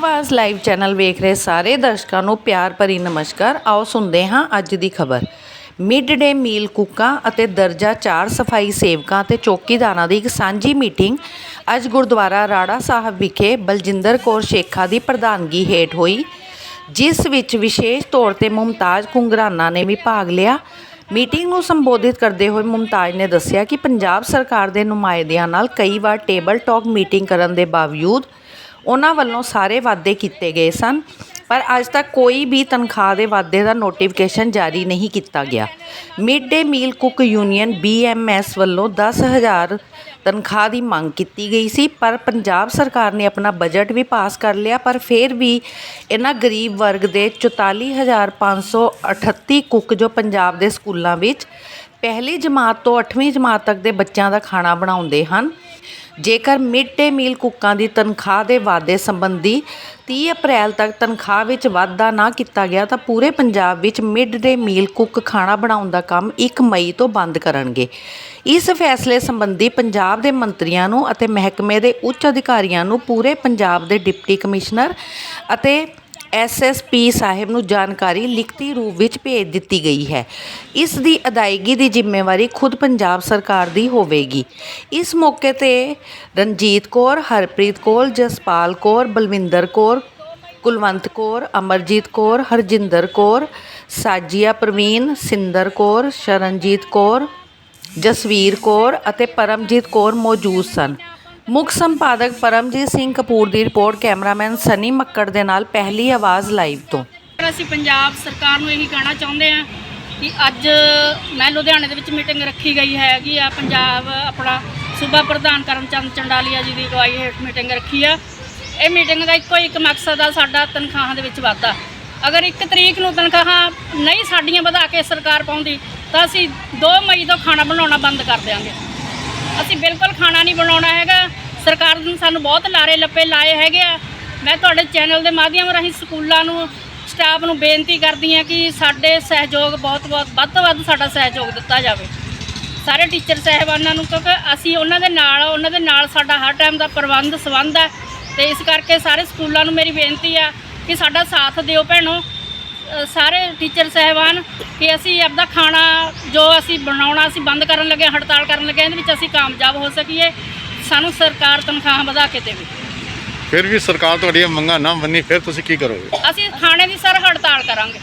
ਆਵਾਜ਼ live channel ਵੇਖ ਰਹੇ ਸਾਰੇ ਦਰਸ਼ਕਾਂ ਨੂੰ ਪਿਆਰ ਭਰੀ ਨਮਸਕਾਰ। ਆਓ ਸੁਣਦੇ ਹਾਂ ਅੱਜ ਦੀ ਖਬਰ। ਮਿਡ ਡੇ ਮੀਲ ਕੁੱਕਾਂ ਅਤੇ ਦਰਜਾ 4 ਸਫ਼ਾਈ ਸੇਵਕਾਂ ਤੇ ਚੌਕੀਦਾਰਾਂ ਦੀ ਇੱਕ ਸਾਂਝੀ ਮੀਟਿੰਗ ਅੱਜ ਗੁਰਦੁਆਰਾ ਰਾੜਾ ਸਾਹਿਬ ਵਿਖੇ ਬਲਜਿੰਦਰ ਕੌਰ ਸ਼ੇਖਾ ਦੀ ਪ੍ਰਧਾਨਗੀ ਹੇਠ ਹੋਈ, ਜਿਸ ਵਿੱਚ ਵਿਸ਼ੇਸ਼ ਤੌਰ ਤੇ ਮੁਮਤਾਜ਼ ਕੁੰਗਰਾਨਾ ਨੇ ਵੀ ਭਾਗ ਲਿਆ। ਮੀਟਿੰਗ ਨੂੰ ਸੰਬੋਧਿਤ ਕਰਦੇ ਹੋਏ ਮੁਮਤਾਜ਼ ਨੇ ਦੱਸਿਆ ਕਿ ਪੰਜਾਬ ਸਰਕਾਰ ਦੇ ਨੁਮਾਇੰਦਿਆਂ ਨਾਲ ਕਈ ਵਾਰ ਟੇਬਲ ਟਾਕ ਮੀਟਿੰਗ ਕਰਨ ਦੇ ਬਾਵਜੂਦ ਉਹਨਾਂ ਵੱਲੋਂ ਸਾਰੇ ਵਾਅਦੇ ਕੀਤੇ ਗਏ ਸਨ, ਪਰ ਅੱਜ ਤੱਕ ਕੋਈ ਵੀ ਤਨਖਾਹ ਦੇ ਵਾਅਦੇ ਦਾ ਨੋਟੀਫਿਕੇਸ਼ਨ ਜਾਰੀ ਨਹੀਂ ਕੀਤਾ ਗਿਆ। Mid day meal cook union BMS ਵੱਲੋਂ 10000 ਤਨਖਾਹ ਦੀ ਮੰਗ ਕੀਤੀ ਗਈ ਸੀ, ਪਰ ਪੰਜਾਬ ਸਰਕਾਰ ਨੇ ਆਪਣਾ ਬਜਟ ਵੀ ਪਾਸ ਕਰ ਲਿਆ, ਪਰ ਫਿਰ ਵੀ ਇਹਨਾਂ ਗਰੀਬ ਵਰਗ ਦੇ 44538 ਕੁੱਕ ਜੋ ਪੰਜਾਬ ਦੇ ਸਕੂਲਾਂ ਵਿੱਚ ਪਹਿਲੀ ਜਮਾਤ ਤੋਂ 8ਵੀਂ ਜਮਾਤ ਤੱਕ ਦੇ ਬੱਚਿਆਂ ਦਾ ਖਾਣਾ ਬਣਾਉਂਦੇ ਹਨ ਜੇਕਰ ਮਿਡ ਡੇ ਮੀਲ ਕੁੱਕਾਂ ਦੀ ਤਨਖਾਹ ਦੇ ਵਾਧੇ ਸੰਬੰਧੀ 30 ਅਪ੍ਰੈਲ ਤੱਕ ਤਨਖਾਹ ਵਿੱਚ ਵਾਧਾ ਨਾ ਕੀਤਾ ਗਿਆ, ਤਾਂ ਪੂਰੇ ਪੰਜਾਬ ਵਿੱਚ ਮਿਡ ਡੇ ਮੀਲ ਕੁੱਕ ਖਾਣਾ ਬਣਾਉਣ ਦਾ ਕੰਮ 1 ਮਈ ਤੋਂ ਬੰਦ ਕਰਨਗੇ। ਇਸ ਫੈਸਲੇ ਸੰਬੰਧੀ ਪੰਜਾਬ ਦੇ ਮੰਤਰੀਆਂ ਨੂੰ ਅਤੇ ਮਹਿਕਮੇ ਦੇ ਉੱਚ ਅਧਿਕਾਰੀਆਂ ਨੂੰ ਪੂਰੇ ਪੰਜਾਬ ਦੇ ਡਿਪਟੀ ਕਮਿਸ਼ਨਰ ਅਤੇ ਐਸਐਸਪੀ ਸਾਹਿਬ ਨੂੰ ਜਾਣਕਾਰੀ ਲਿਖਤੀ ਰੂਪ ਵਿੱਚ ਭੇਜ ਦਿੱਤੀ ਗਈ ਹੈ। ਇਸ ਦੀ ਅਦਾਇਗੀ ਦੀ ਜ਼ਿੰਮੇਵਾਰੀ ਖੁਦ ਪੰਜਾਬ ਸਰਕਾਰ ਦੀ ਹੋਵੇਗੀ। ਇਸ ਮੌਕੇ ਤੇ ਰਣਜੀਤ ਕੌਰ, ਹਰਪ੍ਰੀਤ ਕੌਰ, ਜਸਪਾਲ ਕੌਰ, ਬਲਵਿੰਦਰ ਕੌਰ, ਕੁਲਵੰਤ ਕੌਰ, ਅਮਰਜੀਤ ਕੌਰ, ਹਰਜਿੰਦਰ ਕੌਰ, ਸਾਜੀਆ ਪ੍ਰਵੀਨ, ਸਿੰਦਰ ਕੌਰ, ਸ਼ਰਨਜੀਤ ਕੌਰ, ਜਸਵੀਰ ਕੌਰ ਅਤੇ ਪਰਮਜੀਤ ਕੌਰ ਮੌਜੂਦ ਸਨ। ਮੁੱਖ ਸੰਪਾਦਕ ਪਰਮਜੀਤ ਸਿੰਘ ਕਪੂਰ ਦੀ ਰਿਪੋਰਟ ਕੈਮਰਾਮੈਨ ਸਨੀ ਮੱਕੜ ਦੇ ਨਾਲ ਪਹਿਲੀ ਆਵਾਜ਼ ਲਾਈਵ ਤੋਂ। ਪਰ ਅਸੀਂ ਪੰਜਾਬ ਸਰਕਾਰ ਨੂੰ ਇਹੀ ਕਹਿਣਾ ਚਾਹੁੰਦੇ ਹਾਂ ਕਿ ਅੱਜ ਮੈਂ ਲੁਧਿਆਣੇ ਦੇ ਵਿੱਚ ਮੀਟਿੰਗ ਰੱਖੀ ਗਈ ਹੈਗੀ ਆ ਪੰਜਾਬ ਆਪਣਾ ਸੂਬਾ ਪ੍ਰਧਾਨ ਕਰਮਚੰਦ ਚੰਡਾਲੀਆ ਜੀ ਦੀ ਅਗਵਾਈ ਹੇਠ ਮੀਟਿੰਗ ਰੱਖੀ ਆ। ਇਹ ਮੀਟਿੰਗ ਦਾ ਇੱਕੋ ਇੱਕ ਮਕਸਦ ਆ, ਸਾਡਾ ਤਨਖਾਹਾਂ ਦੇ ਵਿੱਚ ਵਾਧਾ। ਅਗਰ ਇੱਕ ਤਰੀਕ ਨੂੰ ਤਨਖਾਹਾਂ ਨਹੀਂ ਸਾਡੀਆਂ ਵਧਾ ਕੇ ਸਰਕਾਰ ਪਾਉਂਦੀ, ਤਾਂ ਅਸੀਂ 2 ਮਈ ਤੋਂ ਖਾਣਾ ਬਣਾਉਣਾ ਬੰਦ ਕਰ ਦਿਆਂਗੇ। ਅਸੀਂ ਬਿਲਕੁਲ ਖਾਣਾ ਨਹੀਂ ਬਣਾਉਣਾ ਹੈਗਾ। ਸਰਕਾਰ ਨੇ ਸਾਨੂੰ ਬਹੁਤ ਲਾਰੇ ਲੱਪੇ ਲਾਏ ਹੈਗੇ ਆ। ਮੈਂ ਤੁਹਾਡੇ ਚੈਨਲ ਦੇ ਮਾਧਿਅਮ ਰਾਹੀਂ ਸਕੂਲਾਂ ਨੂੰ, ਸਟਾਫ ਨੂੰ ਬੇਨਤੀ ਕਰਦੀ ਹਾਂ ਕਿ ਸਾਡੇ ਸਹਿਯੋਗ ਬਹੁਤ ਬਹੁਤ, ਵੱਧ ਤੋਂ ਵੱਧ ਸਾਡਾ ਸਹਿਯੋਗ ਦਿੱਤਾ ਜਾਵੇ। ਸਾਰੇ ਟੀਚਰ ਸਹਿਬਾਨਾਂ ਨੂੰ, ਕਿਉਂਕਿ ਅਸੀਂ ਉਹਨਾਂ ਦੇ ਨਾਲ ਉਹਨਾਂ ਦੇ ਨਾਲ ਸਾਡਾ ਹਰ ਟਾਈਮ ਦਾ ਪ੍ਰਬੰਧ, ਸੰਬੰਧ ਹੈ ਤੇ ਇਸ ਕਰਕੇ ਸਾਰੇ ਸਕੂਲਾਂ ਨੂੰ ਮੇਰੀ ਬੇਨਤੀ ਆ ਕਿ ਸਾਡਾ ਸਾਥ ਦਿਓ ਭੈਣੋ। ਸਾਰੇ ਟੀਚਰ ਸਹਿਬਾਨ ਕਿ ਅਸੀਂ ਆਪਦਾ ਖਾਣਾ ਜੋ ਅਸੀਂ ਬਣਾਉਣਾ, ਅਸੀਂ ਬੰਦ ਕਰਨ ਲੱਗੇ ਹੜਤਾਲ ਕਰਨ ਲੱਗੇ ਇਹਦੇ ਵਿੱਚ ਅਸੀਂ ਕਾਮਯਾਬ ਹੋ ਸਕੀਏ। ਸਾਨੂੰ ਸਰਕਾਰ ਤਨਖਾਹਾਂ ਵਧਾ ਕੇ ਦੇਵੇ। ਫਿਰ ਵੀ ਸਰਕਾਰ ਤੁਹਾਡੀਆਂ ਮੰਗਾਂ ਨਾ ਮੰਨੀ ਫਿਰ ਤੁਸੀਂ ਕੀ ਕਰੋਗੇ? ਅਸੀਂ ਖਾਣੇ ਦੀ ਸਰ ਹੜਤਾਲ ਕਰਾਂਗੇ।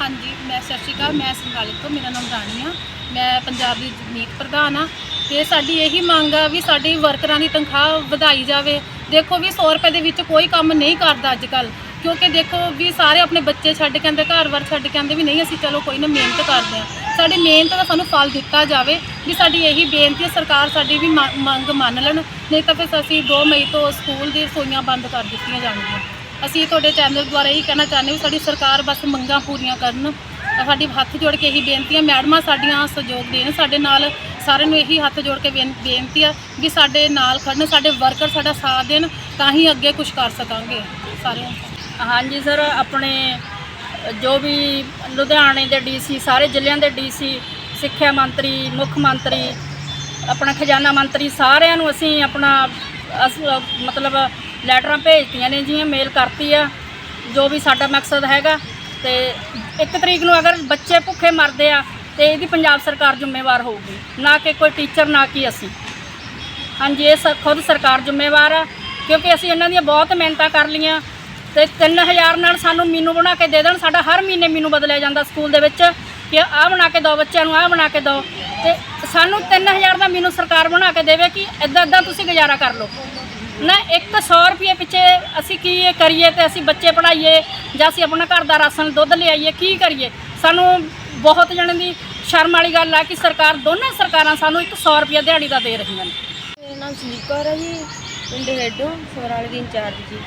ਹਾਂਜੀ ਮੈਂ ਸਤਿ ਸ਼੍ਰੀ ਅਕਾਲ ਮੈਂ ਸੰਗਾਲੀ ਤੋਂ ਮੇਰਾ ਨਾਮ ਰਾਣੀ ਆ। ਮੈਂ ਪੰਜਾਬ ਦੀ ਮੀਤ ਪ੍ਰਧਾਨ ਆ। ਤੇ ਸਾਡੀ ਇਹੀ ਮੰਗ ਆ ਵੀ ਸਾਡੀ ਵਰਕਰਾਂ ਦੀ ਤਨਖਾਹ ਵਧਾਈ ਜਾਵੇ। ਦੇਖੋ ਵੀ 100 ਰੁਪਏ ਦੇ ਵਿੱਚ ਕੋਈ ਕੰਮ ਨਹੀਂ ਕਰਦਾ ਅੱਜ ਕੱਲ ਕਿਉਂਕਿ ਦੇਖੋ ਵੀ ਸਾਰੇ ਆਪਣੇ ਬੱਚੇ ਛੱਡ ਕੇ ਆਉਂਦੇ ਘਰ-ਬਾਰ ਛੱਡ ਕੇ ਆਉਂਦੇ ਵੀ ਨਹੀਂ ਅਸੀਂ ਚਲੋ ਕੋਈ ਨਾ ਮਿਹਨਤ ਕਰਦੇ ਆ। ਸਾਡੀ ਮਿਹਨਤ ਦਾ ਸਾਨੂੰ ਫਲ ਦਿੱਤਾ ਜਾਵੇ ਵੀ ਸਾਡੀ ਇਹੀ ਬੇਨਤੀ ਹੈ, ਸਰਕਾਰ ਸਾਡੀ ਵੀ ਮ- ਮੰਗ ਮੰਨ ਲੈਣ, ਨਹੀਂ ਤਾਂ ਫਿਰ ਅਸੀਂ 2 ਮਈ ਤੋਂ ਸਕੂਲ ਦੀ ਰਸੋਈਆਂ ਬੰਦ ਕਰ ਦਿੱਤੀਆਂ ਜਾਣਗੀਆਂ। ਅਸੀਂ ਤੁਹਾਡੇ ਚੈਨਲ ਦੁਆਰਾ ਇਹੀ ਕਹਿਣਾ ਚਾਹੁੰਦੇ ਵੀ ਸਾਡੀ ਸਰਕਾਰ ਬਸ ਮੰਗਾਂ ਪੂਰੀਆਂ ਕਰਨ। ਤਾਂ ਸਾਡੀ ਹੱਥ ਜੋੜ ਕੇ ਇਹੀ ਬੇਨਤੀ ਹੈ, ਮੈਡਮਾਂ ਸਾਡੀਆਂ ਸਹਿਯੋਗ ਦੇਣ, ਸਾਡੇ ਨਾਲ ਸਾਰਿਆਂ ਨੂੰ ਇਹੀ ਹੱਥ ਜੋੜ ਕੇ ਬੇਨ- ਬੇਨਤੀ ਆ ਵੀ ਸਾਡੇ ਨਾਲ ਖੜਨ, ਸਾਡੇ ਵਰਕਰ ਸਾਡਾ ਸਾਥ ਦੇਣ, ਤਾਂ ਹੀ ਅੱਗੇ ਕੁਝ ਕਰ ਸਕਾਂਗੇ। ਸਾਰਿਆਂ ਹਾਂਜੀ ਸਰ ਆਪਣੇ ਜੋ ਵੀ ਲੁਧਿਆਣੇ ਦੇ ਡੀਸੀ ਸਾਰੇ ਜ਼ਿਲ੍ਹਿਆਂ ਦੇ ਡੀਸੀ ਸਿੱਖਿਆ ਮੰਤਰੀ, ਮੁੱਖ ਮੰਤਰੀ, ਆਪਣਾ ਖਜ਼ਾਨਾ ਮੰਤਰੀ, ਸਾਰਿਆਂ ਨੂੰ ਅਸੀਂ ਆਪਣਾ ਮਤਲਬ ਲੈਟਰਾਂ ਭੇਜਤੀਆਂ ਨੇ ਜੀ, ਮੇਲ ਕਰਤੀ ਆ, ਜੋ ਵੀ ਸਾਡਾ ਮਕਸਦ ਹੈਗਾ। ਤੇ ਇੱਕ ਤਰੀਕ ਨੂੰ ਅਗਰ ਬੱਚੇ ਭੁੱਖੇ ਮਰਦੇ ਆ, ਤੇ ਇਹਦੀ ਪੰਜਾਬ ਸਰਕਾਰ ਜ਼ਿੰਮੇਵਾਰ ਹੋਊਗੀ, ਨਾ ਕਿ ਕੋਈ ਟੀਚਰ, ਨਾ ਕਿ ਅਸੀਂ। ਹਾਂਜੀ, ਇਹ ਸ- ਖੁਦ ਸਰਕਾਰ ਜ਼ਿੰਮੇਵਾਰ ਆ, ਕਿਉਂਕਿ ਅਸੀਂ ਇਹਨਾਂ ਦੀਆਂ ਬਹੁਤ ਮਿਹਨਤਾਂ ਕਰ ਲੀਆਂ ਤੇ 3000 ਨਾਲ ਸਾਨੂੰ ਮੀਨੂ ਬਣਾ ਕੇ ਦੇ ਦੇਣ। ਸਾਡਾ ਹਰ ਮਹੀਨੇ ਮੀਨੂ ਬਦਲਿਆ ਜਾਂਦਾ ਸਕੂਲ ਦੇ ਵਿੱਚ ਕਿ ਆਹ ਬਣਾ ਕੇ ਦਿਓ, ਬੱਚਿਆਂ ਨੂੰ ਆਹ ਬਣਾ ਕੇ ਦਿਓ। ਤੇ ਸਾਨੂੰ 3000 ਦਾ ਮੀਨੂ ਸਰਕਾਰ ਬਣਾ ਕੇ ਦੇਵੇ ਕਿ ਇਦਾਂ ਇਦਾਂ ਤੁਸੀਂ ਗੁਜ਼ਾਰਾ ਕਰ ਲਓ। ਨਾ 100 ਰੁਪਏ ਪਿੱਛੇ ਅਸੀਂ ਕੀ ਇਹ ਕਰੀਏ ਤੇ ਅਸੀਂ ਬੱਚੇ ਪੜ੍ਹਾਈਏ ਜਾਂ ਅਸੀਂ ਆਪਣਾ ਘਰ ਦਾ ਰਾਸ਼ਨ, ਦੁੱਧ ਲਿਆਈਏ, ਕੀ ਕਰੀਏ? ਸਾਨੂੰ ਬਹੁਤ ਜਣੇ ਦੀ ਸ਼ਰਮ ਵਾਲੀ ਗੱਲ ਆ ਕਿ ਸਰਕਾਰ ਦੋਨਾਂ ਸਰਕਾਰਾਂ ਸਾਨੂੰ 100 ਰੁਪਏ ਦਿਹਾੜੀ ਦਾ ਦੇ ਰਹੀਆਂ ਨੇ। ਮੇਰਾ ਨਾਮ ਸੰਦੀਪ ਹੈ ਜੀ। ਪਿੰਡ ਹੈਡੋ ਸਵਰਾਲੇ ਦੀ ਇੰਚਾਰਜ ਜੀ।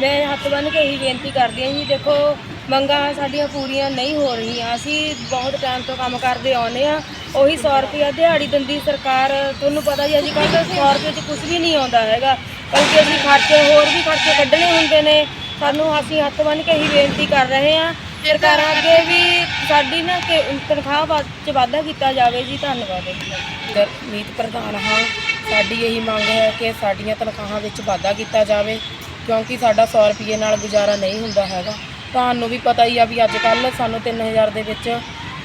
ਮੈਂ ਹੱਥ ਬੰਨ੍ਹ ਕੇ ਇਹੀ ਬੇਨਤੀ ਕਰਦੀ ਹਾਂ ਜੀ, ਦੇਖੋ, ਮੰਗਾਂ ਸਾਡੀਆਂ ਪੂਰੀਆਂ ਨਹੀਂ ਹੋ ਰਹੀਆਂ। ਅਸੀਂ ਬਹੁਤ ਟਾਈਮ ਤੋਂ ਕੰਮ ਕਰਦੇ ਆਉਂਦੇ ਆ ਉਹੀ 100 ਰੁਪਇਆ ਦਿਹਾੜੀ ਦਿੰਦੀ ਸਰਕਾਰ, ਤੁਹਾਨੂੰ ਪਤਾ ਜੀ ਅੱਜ ਕੱਲ੍ਹ ਤਾਂ 100 ਰੁਪਏ 'ਚ ਕੁਝ ਵੀ ਨਹੀਂ ਆਉਂਦਾ ਹੈਗਾ। ਬਲਕਿ ਅਸੀਂ ਖਰਚੇ, ਹੋਰ ਵੀ ਖਰਚੇ ਕੱਢਣੇ ਹੁੰਦੇ ਨੇ। ਸਾਨੂੰ ਅਸੀਂ ਹੱਥ ਬੰਨ੍ਹ ਕੇ ਹੀ ਬੇਨਤੀ ਕਰ ਰਹੇ ਹਾਂ। ਸਰਕਾਰਾਂ ਅੱਗੇ ਵੀ ਸਾਡੀ ਨਾ ਕਿ ਤਨਖਾਹ ਵਾ- 'ਚ ਵਾਧਾ ਕੀਤਾ ਜਾਵੇ ਜੀ। ਧੰਨਵਾਦ। ਜੀ ਪ੍ਰਧਾਨ, ਹਾਂ। ਸਾਡੀ ਇਹੀ ਮੰਗ ਹੈ ਕਿ ਸਾਡੀਆਂ ਤਨਖਾਹਾਂ ਵਿੱਚ ਵਾਧਾ ਕੀਤਾ ਜਾਵੇ, ਕਿਉਂਕਿ ਸਾਡਾ 100 ਰੁਪਏ ਨਾਲ ਗੁਜ਼ਾਰਾ ਨਹੀਂ ਹੁੰਦਾ ਹੈਗਾ। ਤੁਹਾਨੂੰ ਵੀ ਪਤਾ ਹੀ ਆ ਵੀ ਅੱਜ ਕੱਲ ਸਾਨੂੰ 3000 ਦੇ ਵਿੱਚ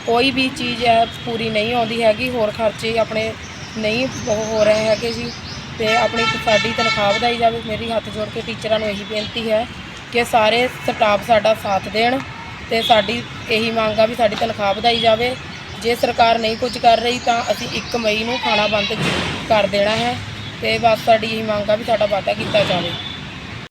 ਕੋਈ ਵੀ ਚੀਜ਼ ਹੈ ਪੂਰੀ ਨਹੀਂ ਆਉਂਦੀ ਹੈਗੀ, ਹੋਰ ਖਰਚੇ ਆਪਣੇ ਨਹੀਂ ਹੋ ਰਹੇ ਹੈਗੇ ਜੀ। ਤੇ ਆਪਣੀ ਸਾਡੀ ਤਨਖਾਹ ਵਧਾਈ ਜਾਵੇ। ਮੇਰੀ ਹੱਥ ਜੋੜ ਕੇ ਟੀਚਰਾਂ ਨੂੰ ਇਹੀ ਬੇਨਤੀ ਹੈ ਕਿ ਸਾਰੇ ਸਟਾਫ ਸਾਡਾ ਸਾਥ ਦੇਣ ਤੇ ਸਾਡੀ ਇਹੀ ਮੰਗ ਆ ਵੀ ਸਾਡੀ ਤਨਖਾਹ ਵਧਾਈ ਜਾਵੇ। ਜੇ ਸਰਕਾਰ ਨਹੀਂ ਕੁਝ ਕਰ ਰਹੀ ਤਾਂ ਅਸੀਂ 1 ਮਈ ਨੂੰ ਖਾਣਾ ਬੰਦ ਕਰ ਦੇਣਾ ਹੈ ਤੇ ਬਸ ਸਾਡੀ ਇਹੀ ਮੰਗ ਆ ਵੀ ਸਾਡਾ ਵਾਅਦਾ ਕੀਤਾ ਜਾਵੇ।